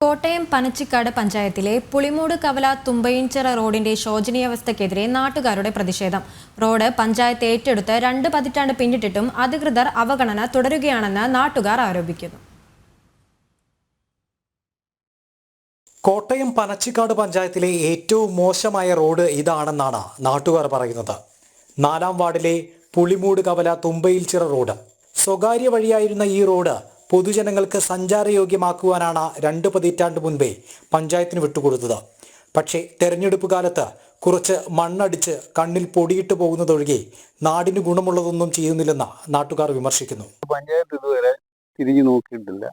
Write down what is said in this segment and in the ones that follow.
കോട്ടയം പനച്ചിക്കാട് പഞ്ചായത്തിലെ പുളിമൂട് കവല തുമ്പയിൻചിറ റോഡിന്റെ ശോചനീയാവസ്ഥക്കെതിരെ നാട്ടുകാരുടെ പ്രതിഷേധം. റോഡ് പഞ്ചായത്ത് ഏറ്റെടുത്ത് രണ്ട് പതിറ്റാണ്ട് പിന്നിട്ടിട്ടും അധികൃതർ അവഗണന തുടരുകയാണെന്ന് നാട്ടുകാർ ആരോപിക്കുന്നു. കോട്ടയം പനച്ചിക്കാട് പഞ്ചായത്തിലെ ഏറ്റവും മോശമായ റോഡ് ഇതാണെന്നാണ് നാട്ടുകാർ പറയുന്നത്. നാലാം വാർഡിലെ പുളിമൂട് കവല തുമ്പയിൽച്ചിറ റോഡ്. സ്വകാര്യ വഴിയായിരുന്ന ഈ റോഡ് പൊതുജനങ്ങൾക്ക് സഞ്ചാരയോഗ്യമാക്കുവാനാണ് രണ്ട് പതിറ്റാണ്ട് മുൻപേ പഞ്ചായത്തിന് വിട്ടുകൊടുത്തത്. പക്ഷേ തെരഞ്ഞെടുപ്പ് കാലത്ത് കുറച്ച് മണ്ണടിച്ച് കണ്ണിൽ പൊടിയിട്ട് പോകുന്നതൊഴികെ നാടിന് ഗുണമുള്ളതൊന്നും ചെയ്യുന്നില്ലെന്ന് നാട്ടുകാർ വിമർശിക്കുന്നു. പഞ്ചായത്ത് ഇതുവരെ തിരിഞ്ഞു നോക്കിയിട്ടില്ല.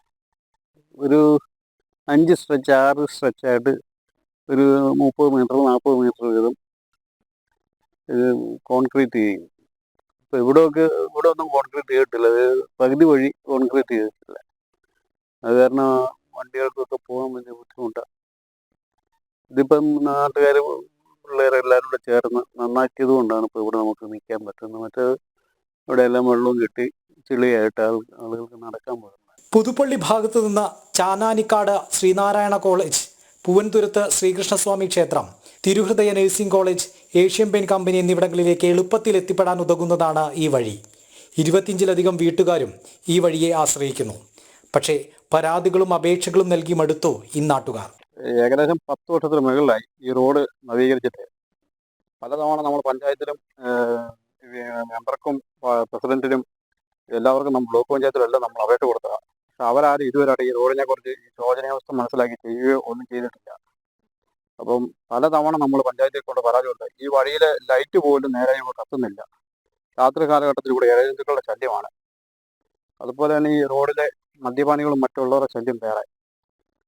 ഒരു അഞ്ച് സ്ട്രെച്ച് ആറ് സ്ട്രെച്ചായിട്ട് ഒരു മുപ്പത് മീറ്റർ നാൽപ്പത് മീറ്റർ വീതം കോൺക്രീറ്റ് ചെയ്യും. ഇപ്പം ഇവിടെയൊക്കെ ഇവിടെ ഒന്നും കോൺക്രീറ്റ് ചെയ്തിട്ടില്ല. അത് പകുതി വഴി കോൺക്രീറ്റ് ചെയ്തിട്ടില്ല. അത് കാരണം വണ്ടികൾക്കൊക്കെ പോകാൻ വലിയ ബുദ്ധിമുട്ടാണ് ഇതിപ്പം നാട്ടുകാർ പിള്ളേരെല്ലാവരും കൂടെ ചേർന്ന് നന്നാക്കിയത് കൊണ്ടാണ് ഇപ്പോൾ ഇവിടെ നമുക്ക് നിൽക്കാൻ പറ്റുന്നത്. മറ്റേത് ഇവിടെ എല്ലാം വെള്ളവും കിട്ടി ചെളിയായിട്ട് ആളുകൾക്ക് നടക്കാൻ പോകുന്നത് പുതുപ്പള്ളി ഭാഗത്തു നിന്ന് ചാനാനിക്കാട് ശ്രീനാരായണ കോളേജ് പൂവൻതുരത്ത് ശ്രീകൃഷ്ണസ്വാമി ക്ഷേത്രം Thiruhrudaya nursing college Asian paint company എന്നിവിടങ്ങളിലേക്ക് എളുപ്പത്തിൽ എത്തിപ്പെടാൻ ഉതകുന്നതാണ് ഈ വഴി. ഇരുപത്തിയഞ്ചിലധികം വീട്ടുകാരും ഈ വഴിയെ ആശ്രയിക്കുന്നു. പക്ഷേ പരാതികളും അപേക്ഷകളും നൽകി മടുത്തു ഈ നാട്ടുകാർ ഏകദേശം പത്ത് വർഷത്തിന് മുകളിലായി ഈ റോഡ് നവീകരിച്ചിട്ട്. പലതവണ നമ്മൾ പഞ്ചായത്തിലും മെമ്പർക്കും പ്രസിഡന്റിനും എല്ലാവർക്കും നമ്മൾ ബ്ലോക്ക് പഞ്ചായത്തിലും എല്ലാം നമ്മൾ അപേക്ഷ കൊടുത്തതാണ് പക്ഷെ അവരാരും ഇതുവരെ ഈ റോഡിനെ കുറിച്ച് ഈ ശോചനീയാവസ്ഥ മനസ്സിലാക്കി ചെയ്യുകയോ ഒന്നും ചെയ്തിട്ടില്ല. അപ്പം പലതവണ നമ്മൾ പഞ്ചായത്തിൽ കൊണ്ട് പരാതി കൊടുത്ത ഈ വഴിയിലെ ലൈറ്റ് പോലും നേരെ കത്തുന്നില്ല. രാത്രി കാലഘട്ടത്തിൽ ഇവിടെ ഇഴജന്തുക്കളുടെ ശല്യമാണ്. അതുപോലെ തന്നെ ഈ റോഡിലെ മദ്യപാനികളും മറ്റുള്ളവരുടെ ശല്യം വേറെ.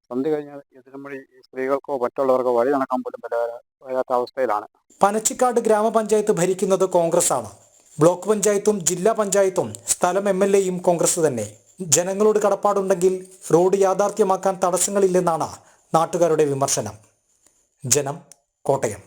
സന്ധി കഴിഞ്ഞാൽ ഇതിനും വഴി ഈ സ്ത്രീകൾക്കോ മറ്റുള്ളവർക്കോ വഴി നടക്കാൻ പോലും വരാത്ത അവസ്ഥയിലാണ്. പനച്ചിക്കാട് ഗ്രാമപഞ്ചായത്ത് ഭരിക്കുന്നത് കോൺഗ്രസ് ആണ് ബ്ലോക്ക് പഞ്ചായത്തും ജില്ലാ പഞ്ചായത്തും സ്ഥലം എം എൽ എയും കോൺഗ്രസ് തന്നെ. ജനങ്ങളോട് കടപ്പാടുണ്ടെങ്കിൽ റോഡ് യാഥാർത്ഥ്യമാക്കാൻ തടസ്സങ്ങളില്ലെന്നാണ് നാട്ടുകാരുടെ വിമർശനം. ജനം കോട്ടയം.